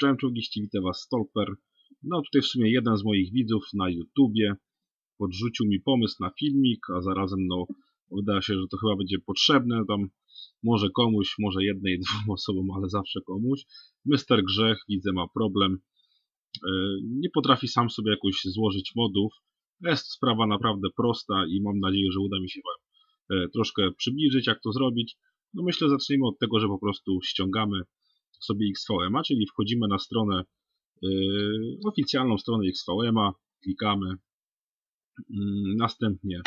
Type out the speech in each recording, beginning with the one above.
Cześć witam Was Stolper. No tutaj w sumie jeden z moich widzów na YouTubie podrzucił mi pomysł na filmik, a zarazem no wydaje się, że to chyba będzie potrzebne tam może komuś, może jednej, dwóm osobom, ale zawsze komuś. Mister Grzech, widzę, ma problem. E, nie potrafi sam sobie jakoś złożyć modów. Jest sprawa naprawdę prosta i mam nadzieję, że uda mi się Wam e, troszkę przybliżyć, jak to zrobić. No myślę, zaczniemy od tego, że po prostu ściągamy sobie XVM'a, czyli wchodzimy na stronę, yy, oficjalną stronę XVM'a, klikamy, yy, następnie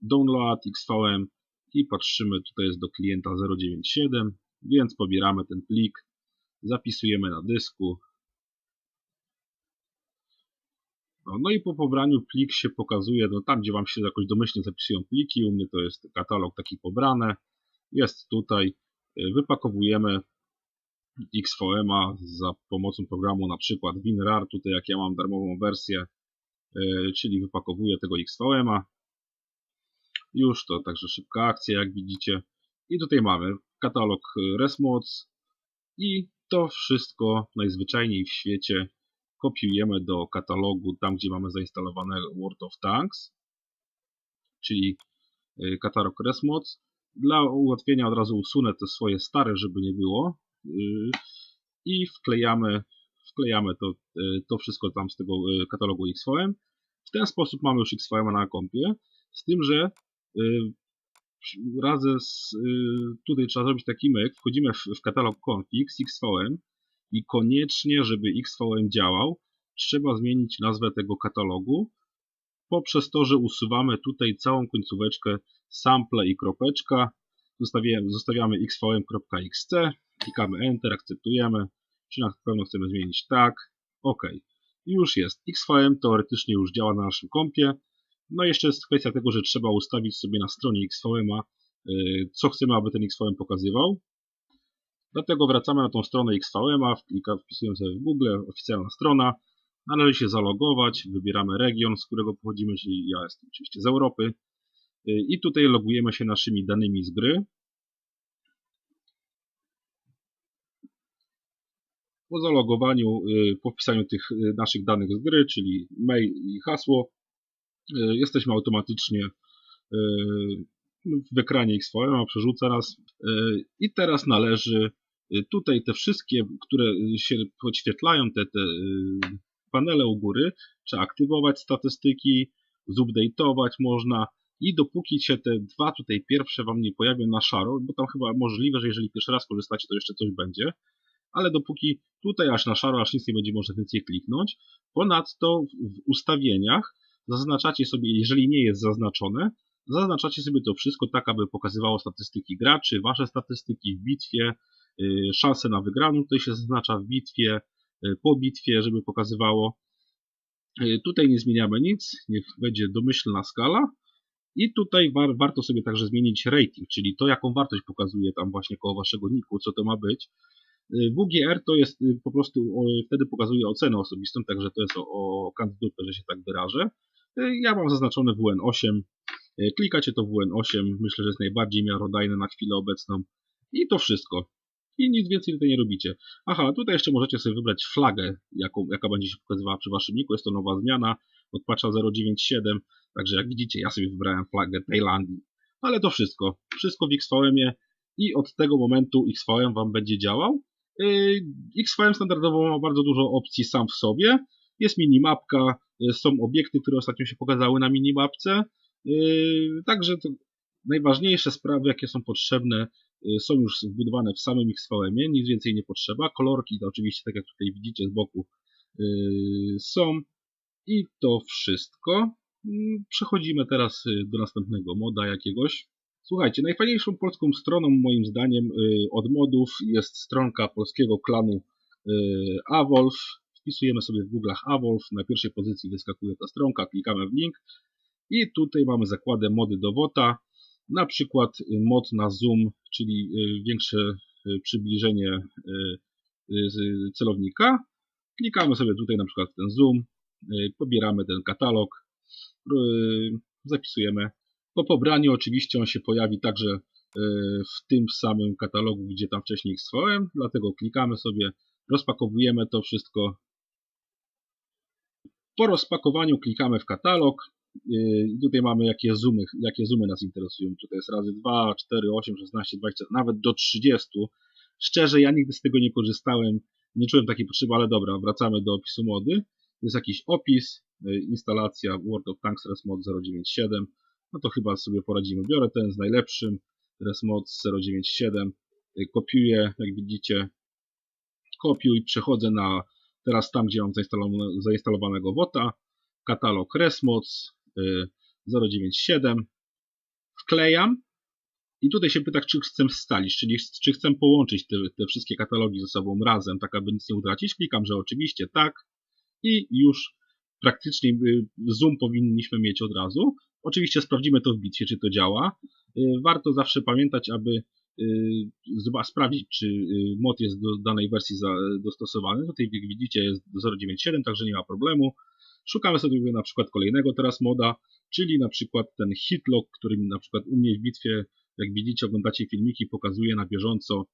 download XVM i patrzymy, tutaj jest do klienta 097, więc pobieramy ten plik, zapisujemy na dysku. No, no i po pobraniu plik się pokazuje, no tam gdzie Wam się jakoś domyślnie zapisują pliki, u mnie to jest katalog taki pobrany, jest tutaj, yy, wypakowujemy XVM'a za pomocą programu na przykład WinRAR, tutaj jak ja mam darmową wersję, e, czyli wypakowuję tego XVM'a. Już to także szybka akcja, jak widzicie. I tutaj mamy katalog ResMods i to wszystko najzwyczajniej w świecie kopiujemy do katalogu tam, gdzie mamy zainstalowane World of Tanks, czyli e, katalog ResMods. Dla ułatwienia od razu usunę te swoje stare, żeby nie było i wklejamy, wklejamy to, to wszystko tam z tego e, katalogu XVM. W ten sposób mamy już XVM na kompie, z tym, że e, razem z, e, tutaj trzeba zrobić taki myk, wchodzimy w, w katalog config z XVM i koniecznie, żeby XVM działał, trzeba zmienić nazwę tego katalogu. Poprzez to, że usuwamy tutaj całą końcóweczkę sample i kropeczka, zostawiamy, zostawiamy xvm.xc Klikamy Enter, akceptujemy. Czy na pewno chcemy zmienić tak. OK. I już jest. XVM teoretycznie już działa na naszym kompie. No i jeszcze jest kwestia tego, że trzeba ustawić sobie na stronie XVM'a, y, co chcemy, aby ten XVM pokazywał. Dlatego wracamy na tą stronę XVM'a, wpisujemy sobie w Google, oficjalna strona. Należy się zalogować, wybieramy region, z którego pochodzimy, czyli ja jestem oczywiście z Europy. Y, I tutaj logujemy się naszymi danymi z gry. Po zalogowaniu, y, po wpisaniu tych y, naszych danych z gry, czyli mail i hasło, y, jesteśmy automatycznie w ekranie XVM, przerzuca nas i teraz należy tutaj te wszystkie, które się podświetlają, te, te panele u góry, trzeba aktywować statystyki, zupdate'ować można i dopóki się te dwa tutaj pierwsze Wam nie pojawią na szaro, bo tam chyba możliwe, że jeżeli pierwszy raz korzystacie, to jeszcze coś będzie, ale dopóki tutaj aż na szaro, aż nic nie będzie można więcej kliknąć. Ponadto w ustawieniach zaznaczacie sobie, jeżeli nie jest zaznaczone, zaznaczacie sobie to wszystko tak, aby pokazywało statystyki graczy, wasze statystyki w bitwie, y, szanse na wygraną tutaj się zaznacza w bitwie, y, po bitwie, żeby pokazywało. Y, tutaj nie zmieniamy nic, niech będzie domyślna skala. I tutaj war, warto sobie także zmienić rating, czyli to, jaką wartość pokazuje tam właśnie koło waszego niku, co to ma być. Y, WGR to jest y, po prostu, wtedy pokazuje ocenę osobistą, także to jest o, o kandydupę, że się tak wyrażę. Y, ja mam zaznaczone WN8, klikacie to WN8, myślę, że jest najbardziej miarodajne na chwilę obecną i to wszystko. I nic więcej tutaj nie robicie. Aha, tutaj jeszcze możecie sobie wybrać flagę, jaką, jaka będzie się pokazywała przy waszym niku. Jest to nowa zmiana od patcha 097, także jak widzicie, ja sobie wybrałem flagę Tajlandii. Ale to wszystko. Wszystko w XVM-ie i od tego momentu XVM wam będzie działał. Y, XVM standardowo ma bardzo dużo opcji sam w sobie. Jest minimapka, y, są obiekty, które ostatnio się pokazały na minimapce. Y, także najważniejsze sprawy, jakie są potrzebne, są już wbudowane w samym XVM-ie, nic więcej nie potrzeba. Kolorki to oczywiście, tak jak tutaj widzicie z boku, są. I to wszystko. Przechodzimy teraz do następnego moda jakiegoś. Słuchajcie, najfajniejszą polską stroną moim zdaniem y, od modów jest stronka polskiego klanu y, Awolf. Wpisujemy sobie w Google'ach Awolf, na pierwszej pozycji wyskakuje ta stronka, klikamy w link i tutaj mamy zakładę mody do WOTA, na przykład mod na zoom, czyli y, większe przybliżenie celownika. Klikamy sobie tutaj na przykład ten zoom, pobieramy ten katalog, zapisujemy po pobraniu oczywiście on się pojawi także e, w tym samym katalogu, gdzie tam wcześniej stworzyłem, dlatego klikamy sobie, rozpakowujemy to wszystko. Po rozpakowaniu klikamy w katalog yy, i tutaj mamy jakie zoomy, jakie zoomy nas interesują. Tutaj jest razy 2, 4, 8, 16, 20, nawet do 30. Szczerze, ja nigdy z tego nie korzystałem, nie czułem takiej potrzeby, ale dobra, wracamy do opisu mody. Jest jakiś opis, yy, instalacja World of Tanks ResMod 097. No to chyba sobie poradzimy. Biorę ten z najlepszym, ResMod 097. Yy, kopiuję, jak widzicie, kopiuj, przechodzę na teraz tam, gdzie mam zainstalowanego WOTA, katalog ResMods 097, wklejam i tutaj się pyta, czy chcę wstalić, czyli czy chcę połączyć te, te wszystkie katalogi ze sobą razem, tak aby nic nie utracić. Klikam, że oczywiście tak i już praktycznie y, zoom powinniśmy mieć od razu. Oczywiście sprawdzimy to w bitwie, czy to działa. Y, warto zawsze pamiętać, aby Y, sprawdzić, czy y, mod jest do danej wersji dostosowany. Tutaj jak widzicie jest 0.9.7, także nie ma problemu. Szukamy sobie na przykład kolejnego teraz moda, czyli na przykład ten hitlog, który na przykład u mnie w bitwie, jak widzicie, oglądacie filmiki, pokazuje na bieżąco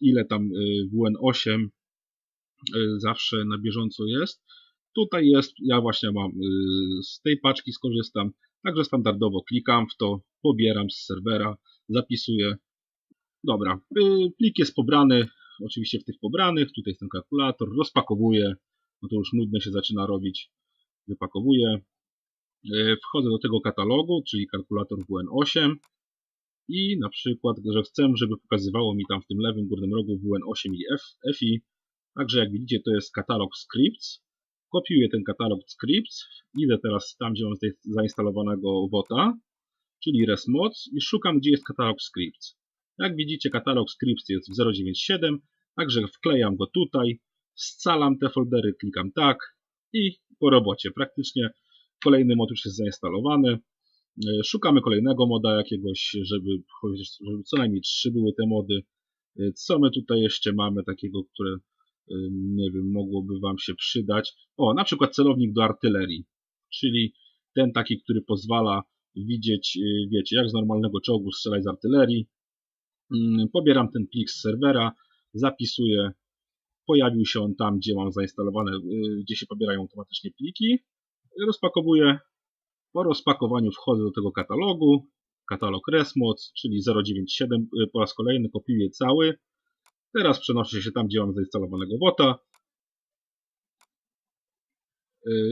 ile tam WN8 zawsze na bieżąco jest. Tutaj jest, ja właśnie mam z tej paczki skorzystam, także standardowo klikam w to, pobieram z serwera, zapisuję. Dobra, y, plik jest pobrany, oczywiście w tych pobranych, tutaj jest ten kalkulator, rozpakowuję, no to już nudne się zaczyna robić, wypakowuję. Y, wchodzę do tego katalogu, czyli kalkulator WN8 i na przykład, że chcę, żeby pokazywało mi tam w tym lewym górnym rogu WN8 i F, FI. Także jak widzicie, to jest katalog scripts. Kopiuję ten katalog scripts, idę teraz tam, gdzie mam zainstalowanego WOTA czyli resmods i szukam, gdzie jest katalog scripts. Jak widzicie, katalog scripts jest w 097, także wklejam go tutaj, scalam te foldery, klikam tak i po robocie. Praktycznie kolejny mod już jest zainstalowany. E, szukamy kolejnego moda jakiegoś, żeby, żeby co najmniej trzy były te mody. E, co my tutaj jeszcze mamy takiego, które nie wiem, mogłoby Wam się przydać. O, na przykład celownik do artylerii, czyli ten taki, który pozwala widzieć, y, wiecie, jak z normalnego czołgu strzelać z artylerii. Pobieram ten plik z serwera, zapisuję, pojawił się on tam, gdzie mam zainstalowane, y, gdzie się pobierają automatycznie pliki. Rozpakowuję. Po rozpakowaniu wchodzę do tego katalogu, katalog ResMods, czyli 097, y, po raz kolejny kopiuję cały. Teraz przenoszę się tam, gdzie mam zainstalowanego WOTA.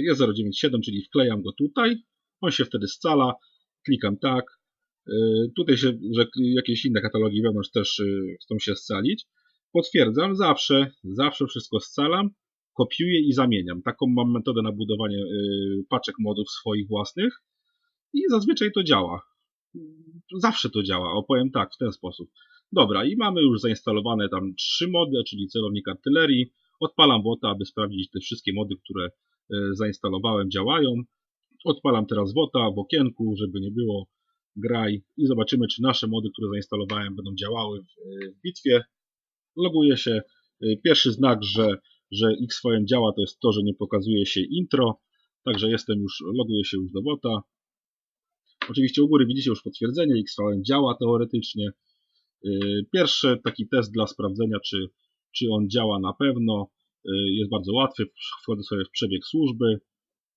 Jest 097, czyli wklejam go tutaj. On się wtedy scala klikam tak. Y, tutaj się, że jakieś inne katalogi wewnątrz też y, chcą się scalić. Potwierdzam, zawsze, zawsze wszystko scalam, kopiuję i zamieniam. Taką mam metodę na budowanie y, paczek modów swoich własnych i zazwyczaj to działa. Zawsze to działa, opowiem tak, w ten sposób. Dobra, i mamy już zainstalowane tam trzy mody, czyli celownik artylerii. Odpalam WOTA, aby sprawdzić te wszystkie mody, które zainstalowałem, działają. Odpalam teraz WOTA w okienku, żeby nie było graj i zobaczymy, czy nasze mody, które zainstalowałem, będą działały w, w bitwie. Loguję się. Pierwszy znak, że, że XVM działa, to jest to, że nie pokazuje się intro. Także jestem już, loguję się już do WOTA. Oczywiście u góry widzicie już potwierdzenie, XVM działa teoretycznie. Pierwszy taki test dla sprawdzenia, czy, czy on działa na pewno. Jest bardzo łatwy. Wchodzę sobie w przebieg służby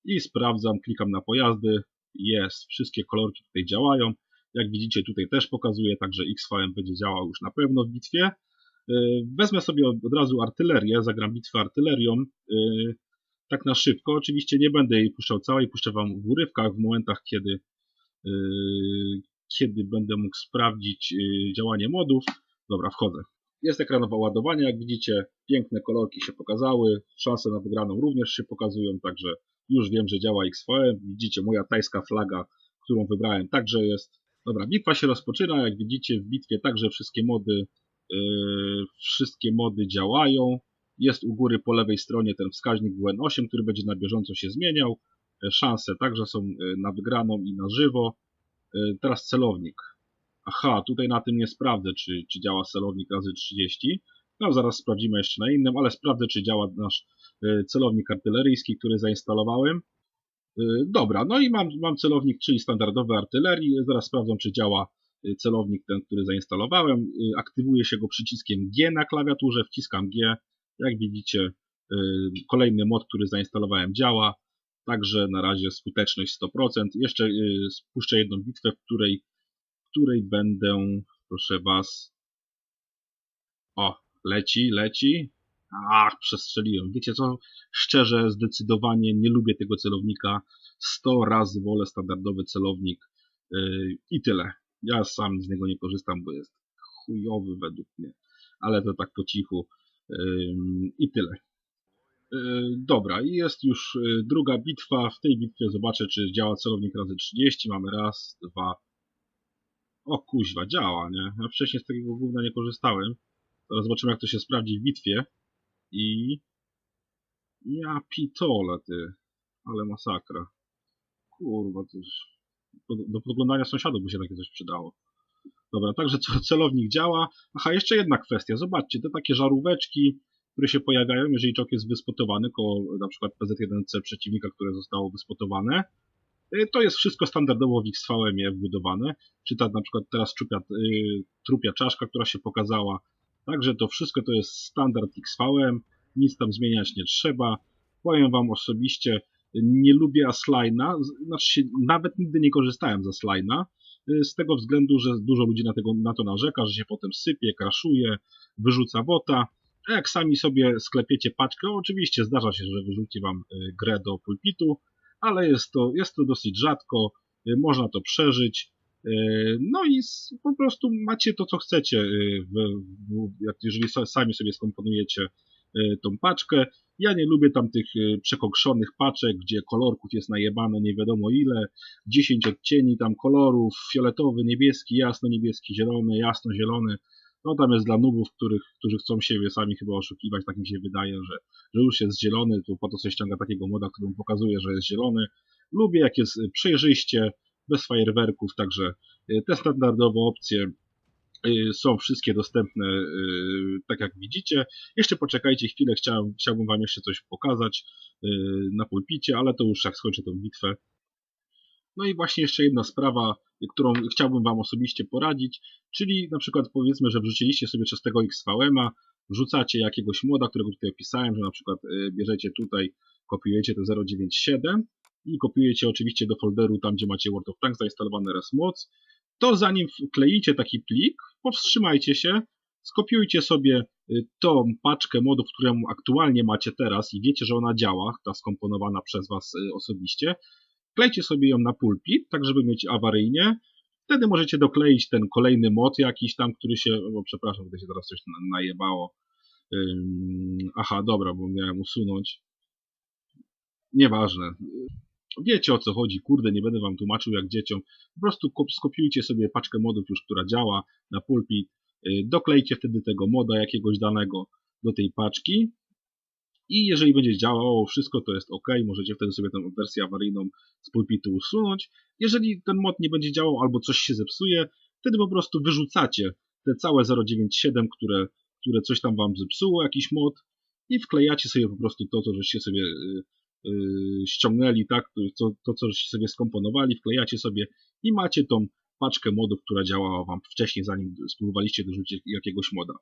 i sprawdzam, klikam na pojazdy, jest, wszystkie kolorki tutaj działają. Jak widzicie tutaj też pokazuje, także XVM będzie działał już na pewno w bitwie. Y, wezmę sobie od razu artylerię, zagram bitwę artylerią, y, tak na szybko. Oczywiście nie będę jej puszczał całej, puszczę Wam w urywkach, w momentach, kiedy, y, kiedy będę mógł sprawdzić działanie modów. Dobra, wchodzę. Jest ekranowe ładowanie, jak widzicie, piękne kolorki się pokazały, szanse na wygraną również się pokazują, także już wiem, że działa XVM. Widzicie, moja tajska flaga, którą wybrałem, także jest. Dobra, bitwa się rozpoczyna. Jak widzicie, w bitwie także wszystkie mody, yy, wszystkie mody działają. Jest u góry po lewej stronie ten wskaźnik WN8, który będzie na bieżąco się zmieniał. E, szanse także są e, na wygraną i na żywo. E, teraz celownik. Aha, tutaj na tym nie sprawdzę, czy, czy działa celownik razy 30. No, zaraz sprawdzimy jeszcze na innym, ale sprawdzę, czy działa nasz e, celownik artyleryjski, który zainstalowałem. E, dobra, no i mam, mam celownik, czyli standardowy artylerii. Zaraz sprawdzę, czy działa celownik ten, który zainstalowałem. Aktywuje się go przyciskiem G na klawiaturze, wciskam G. Jak widzicie, kolejny mod, który zainstalowałem działa. Także na razie skuteczność 100%. Jeszcze spuszczę jedną bitwę, w której, w której będę, proszę Was, o, leci, leci. Ach, przestrzeliłem. Wiecie co? Szczerze, zdecydowanie nie lubię tego celownika. 100 razy wolę standardowy celownik yy, i tyle. Ja sam z niego nie korzystam, bo jest chujowy według mnie. Ale to tak po cichu. Yy, I tyle. Yy, dobra, i jest już yy, druga bitwa. W tej bitwie zobaczę, czy działa celownik razy 30. Mamy raz, dwa. O kuźwa, działa, nie? Ja wcześniej z takiego gówna nie korzystałem. Teraz zobaczymy, jak to się sprawdzi w bitwie. I... Ja pitole, ty. Ale masakra. Kurwa, to już... Do podglądania sąsiadów by się takie coś przydało. Dobra, także celownik działa. Aha, jeszcze jedna kwestia. Zobaczcie, te takie żaróweczki, które się pojawiają, jeżeli czołg jest wyspotowany koło na przykład PZ-1C przeciwnika, które zostało wyspotowane, y, to jest wszystko standardowo w XVM wbudowane. Czy ta na przykład teraz trupia, y, trupia czaszka, która się pokazała, Także to wszystko to jest standard XVM, nic tam zmieniać nie trzeba. Powiem Wam osobiście, nie lubię Asline'a, znaczy nawet nigdy nie korzystałem z Asline'a, z tego względu, że dużo ludzi na, tego, na to narzeka, że się potem sypie, kraszuje, wyrzuca wota. A jak sami sobie sklepiecie paczkę, oczywiście zdarza się, że wyrzuci Wam y, grę do pulpitu, ale jest to, jest to dosyć rzadko, y, można to przeżyć. E, no i po prostu macie to, co chcecie, e, w, jeżeli sami sobie skomponujecie e, tą paczkę. Ja nie lubię tam tych przekokszonych paczek, gdzie kolorków jest najebane nie wiadomo ile, 10 odcieni tam kolorów, fioletowy, niebieski, jasno-niebieski, zielony, jasno-zielony. No tam jest dla nubów, których, którzy chcą siebie sami chyba oszukiwać, tak mi się wydaje, że, że już jest zielony, to po to sobie ściąga takiego moda, który mu pokazuje, że jest zielony. Lubię jak jest przejrzyście, bez fajerwerków, także y, te standardowe opcje y, są wszystkie dostępne, y, tak jak widzicie. Jeszcze poczekajcie chwilę, chciałem, chciałbym Wam jeszcze coś pokazać na pulpicie, ale to już jak skończę tę bitwę. No i właśnie jeszcze jedna sprawa, którą chciałbym Wam osobiście poradzić, czyli na przykład powiedzmy, że wrzuciliście sobie przez tego XVM-a, wrzucacie jakiegoś moda, którego tutaj opisałem, że na przykład bierzecie tutaj, kopiujecie to 097 i kopiujecie oczywiście do folderu tam, gdzie macie World of Tanks zainstalowany moc, to zanim wkleicie taki plik, powstrzymajcie się, skopiujcie sobie y, tą paczkę modów, którą aktualnie macie teraz i wiecie, że ona działa, ta skomponowana przez Was y, osobiście, wklejcie sobie ją na pulpit, tak żeby mieć awaryjnie, wtedy możecie dokleić ten kolejny mod jakiś tam, który się, o przepraszam, tutaj się teraz coś najebało, aha, dobra, bo miałem usunąć, nieważne, Wiecie o co chodzi, kurde, nie będę wam tłumaczył jak dzieciom. Po prostu skopiujcie sobie paczkę modów już, która działa na pulpit, y, doklejcie wtedy tego moda jakiegoś danego do tej paczki i jeżeli będzie działało wszystko, to jest ok, możecie wtedy sobie tę wersję awaryjną z pulpitu usunąć. Jeżeli ten mod nie będzie działał albo coś się zepsuje, wtedy po prostu wyrzucacie te całe 097, które, które coś tam wam zepsuło, jakiś mod i wklejacie sobie po prostu to, co żeście sobie y, Y, ściągnęli, tak, to, to co sobie skomponowali, wklejacie sobie i macie tą paczkę modów, która działała Wam wcześniej, zanim spróbowaliście dorzucić jakiegoś moda.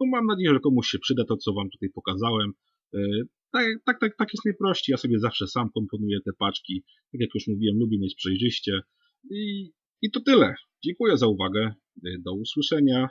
No mam nadzieję, że komuś się przyda to, co Wam tutaj pokazałem. Y, tak, tak, tak, tak jest najprościej. Ja sobie zawsze sam komponuję te paczki. Tak jak już mówiłem, lubię mieć przejrzyście. I, i to tyle. Dziękuję za uwagę. Y, do usłyszenia.